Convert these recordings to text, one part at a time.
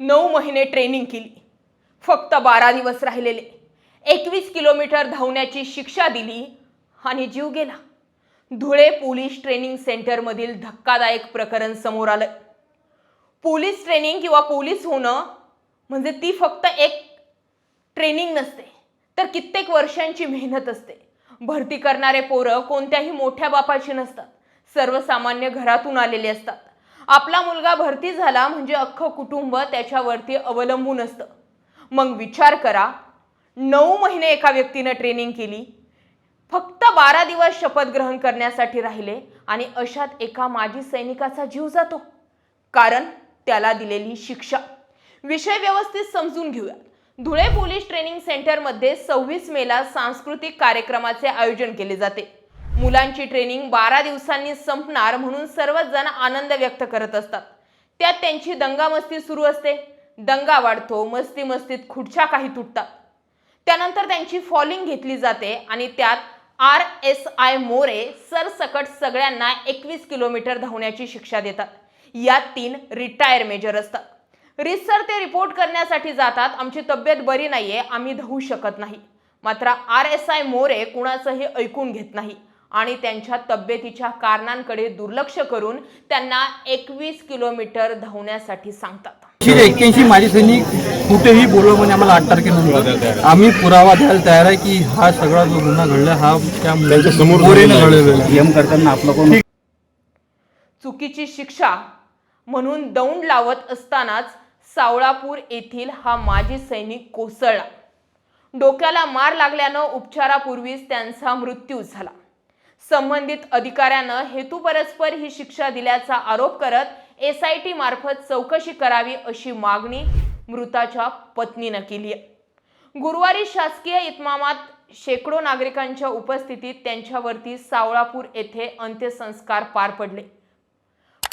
नऊ महिने ट्रेनिंग केली. फक्त बारा दिवस राहिलेले. एकवीस किलोमीटर धावण्याची शिक्षा दिली आणि जीव गेला. धुळे पोलीस ट्रेनिंग सेंटरमधील धक्कादायक प्रकरण समोर आलं पोलीस ट्रेनिंग किंवा पोलीस होणं म्हणजे ती फक्त एक ट्रेनिंग नसते तर कित्येक वर्षांची मेहनत असते. भरती करणारे पोरं कोणत्याही मोठ्या बापाची नसतात. सर्वसामान्य घरातून आलेले असतात. आपला मुलगा भरती झाला म्हणजे अख्खं कुटुंब त्याच्यावरती अवलंबून असतं. मग विचार करा नऊ महिने एका व्यक्तीनं ट्रेनिंग केली फक्त बारा दिवस शपथ ग्रहण करण्यासाठी राहिले आणि अशात एका माजी सैनिकाचा जीव जातो. कारण त्याला दिलेली शिक्षा. विषय व्यवस्थित समजून घेऊया. धुळे पोलीस ट्रेनिंग सेंटरमध्ये सव्वीस मेला सांस्कृतिक कार्यक्रमाचे आयोजन केले जाते. मुलांची ट्रेनिंग बारा दिवसांनी संपणार म्हणून सर्वच जण आनंद व्यक्त करत असतात. त्यात त्यांची दंगामस्ती सुरू असते. दंगा वाढतो मस्ती मस्तीत खुर्च्या काही तुटतात. त्यानंतर त्यांची फॉलिंग घेतली जाते आणि त्यात आर एस आय मोरे सरसकट सगळ्यांना एकवीस किलोमीटर धावण्याची शिक्षा देतात. यात तीन रिटायर मेजर असतात. रिसर ते रिपोर्ट करण्यासाठी जातात. आमची तब्येत बरी नाहीये आम्ही धावू शकत नाही. मात्र आर एस आय मोरे कुणाचंही ऐकून घेत नाही. आणि त्यांच्या तब्येतीच्या कारणांकडे दुर्लक्ष करून त्यांना एकवीस किलोमीटर धावण्यासाठी सांगतात. एक्क्याऐंशी माजी सैनिक कुठेही बोलव म्हणे आम्हाला आठ तारखेनंतर आम्ही पुरावा द्यायला तयार आहे की हा सगळा जो गुन्हा घडला हा त्या घडलेला करताना आपलं कोण चुकीची शिक्षा म्हणून दौंड लावत असतानाच सावळापूर येथील हा माजी सैनिक कोसळला. डोक्याला मार लागल्यानं उपचारापूर्वीच त्यांचा मृत्यू झाला. संबंधित अधिकाऱ्यानं हेतुपरस्पर ही शिक्षा दिल्याचा आरोप करत एस आय टी मार्फत चौकशी करावी अशी मागणी मृताच्या पत्नीनं केली आहे. गुरुवारी शासकीय इतमामात शेकडो नागरिकांच्या उपस्थितीत त्यांच्यावरती सावळापूर येथे अंत्यसंस्कार पार पडले.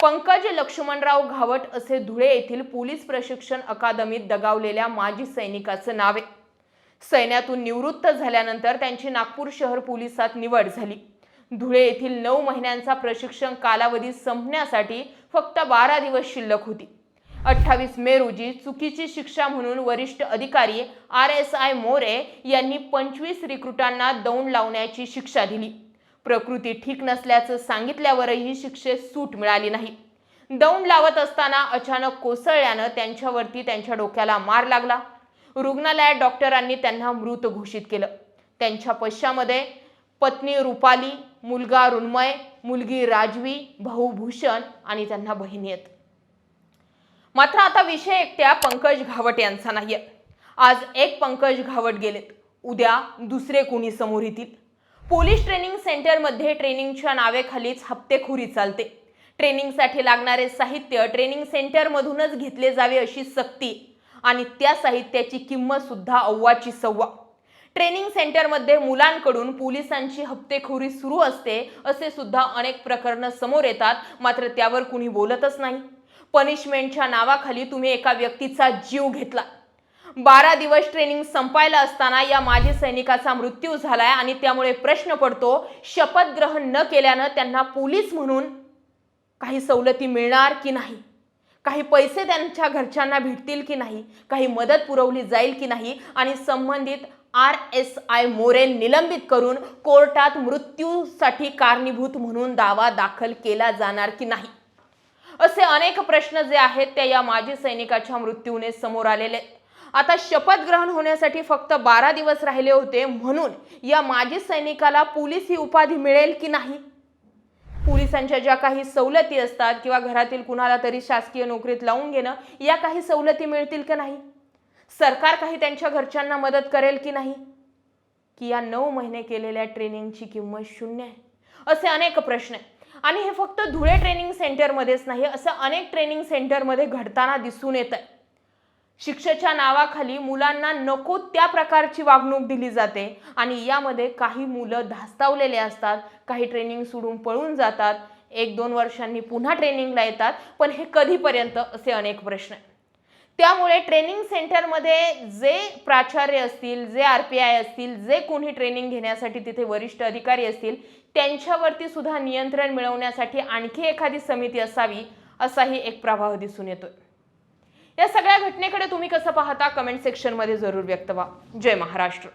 पंकज लक्ष्मणराव घावट असे धुळे येथील पोलीस प्रशिक्षण अकादमीत दगावलेल्या माजी सैनिकाचं नाव आहे. सैन्यातून निवृत्त झाल्यानंतर त्यांची नागपूर शहर पोलिसात निवड झाली. धुळे येथील नऊ महिन्यांचा प्रशिक्षण कालावधी संपण्यासाठी फक्त बारा दिवस शिल्लक होती. अठ्ठावीस मे रोजी चुकीची शिक्षा म्हणून वरिष्ठ अधिकारी आर एस आय मोरे यांनी पंचवीस रिक्रुटांना दौंड लावण्याची शिक्षा दिली. प्रकृती ठीक नसल्याचं सांगितल्यावरही शिक्षेत सूट मिळाली नाही. दौंड लावत असताना अचानक कोसळल्यानं त्यांच्यावरती त्यांच्या डोक्याला मार लागला. रुग्णालयात डॉक्टरांनी त्यांना मृत घोषित केलं. त्यांच्या पश्चामध्ये पत्नी रुपाली मुलगा रुन्मय मुलगी राजवी भाऊ भूषण आणि त्यांना बहिणी आहेत. मात्र आता विषय एकट्या पंकज घावट यांचा नाहीये. आज एक पंकज घावट गेलेत. उद्या दुसरे कुणी समोर येतील? पोलीस ट्रेनिंग सेंटरमध्ये ट्रेनिंगच्या नावेखालीच हप्तेखोरी चालते. ट्रेनिंगसाठी लागणारे साहित्य ट्रेनिंग सेंटरमधूनच घेतले जावे अशी सक्ती आणि त्या साहित्याची किंमत सुद्धा अव्वाची सव्वा. ट्रेनिंग सेंटरमध्ये मुलांकडून पोलिसांची हप्तेखोरी सुरू असते असे सुद्धा अनेक प्रकरणं समोर येतात. मात्र त्यावर कुणी बोलतच नाही. पनिशमेंटच्या नावाखाली तुम्ही एका व्यक्तीचा जीव घेतला. बारा दिवस ट्रेनिंग संपायला असताना या माजी सैनिकाचा मृत्यू झालाय आणि त्यामुळे प्रश्न पडतो शपथ ग्रहण न केल्यानं त्यांना पोलीस म्हणून काही सवलती मिळणार की नाही? काही पैसे त्यांच्या घरच्यांना भेटतील की नाही? काही मदत पुरवली जाईल की नाही? आणि संबंधित आर एस आय मोरे निलंबित करून कोर्टात मृत्यूसाठी कारणीभूत म्हणून दावा दाखल केला जाणार की नाही? असे अनेक प्रश्न जे आहेत ते या माजी सैनिकाच्या मृत्यूने समोर आलेले आता शपथ ग्रहण होण्यासाठी फक्त बारा दिवस राहिले होते म्हणून या माजी सैनिकाला पोलीस ही उपाधी मिळेल की नाही? पोलिसांच्या ज्या काही सवलती असतात किंवा घरातील कुणाला तरी शासकीय नोकरीत लावून घेणं या काही सवलती मिळतील का नाही? सरकार काही त्यांच्या घरच्यांना मदत करेल की नाही? की या नऊ महिने केलेल्या ट्रेनिंगची किंमत शून्य आहे? असे अनेक प्रश्न आहे आणि हे फक्त धुळे ट्रेनिंग सेंटरमध्येच नाही असं अनेक ट्रेनिंग सेंटरमध्ये घडताना दिसून येत आहे. शिक्षेच्या नावाखाली मुलांना नको त्या प्रकारची वागणूक दिली जाते आणि यामध्ये काही मुलं धास्तावलेले असतात काही ट्रेनिंग सोडून पळून जातात एक दोन वर्षांनी पुन्हा ट्रेनिंगला येतात पण हे कधीपर्यंत? असे अनेक प्रश्न आहेत. त्यामुळे ट्रेनिंग सेंटरमध्ये जे प्राचार्य असतील जे आर पी आय असतील जे कोणी ट्रेनिंग घेण्यासाठी तिथे वरिष्ठ अधिकारी असतील त्यांच्यावरती सुद्धा नियंत्रण मिळवण्यासाठी आणखी एखादी समिती असावी असाही एक प्रभाव दिसून येतोय. या सगळ्या घटनेकडे तुम्ही कसं पाहता? कमेंट सेक्शनमध्ये जरूर व्यक्त व्हा. जय महाराष्ट्र.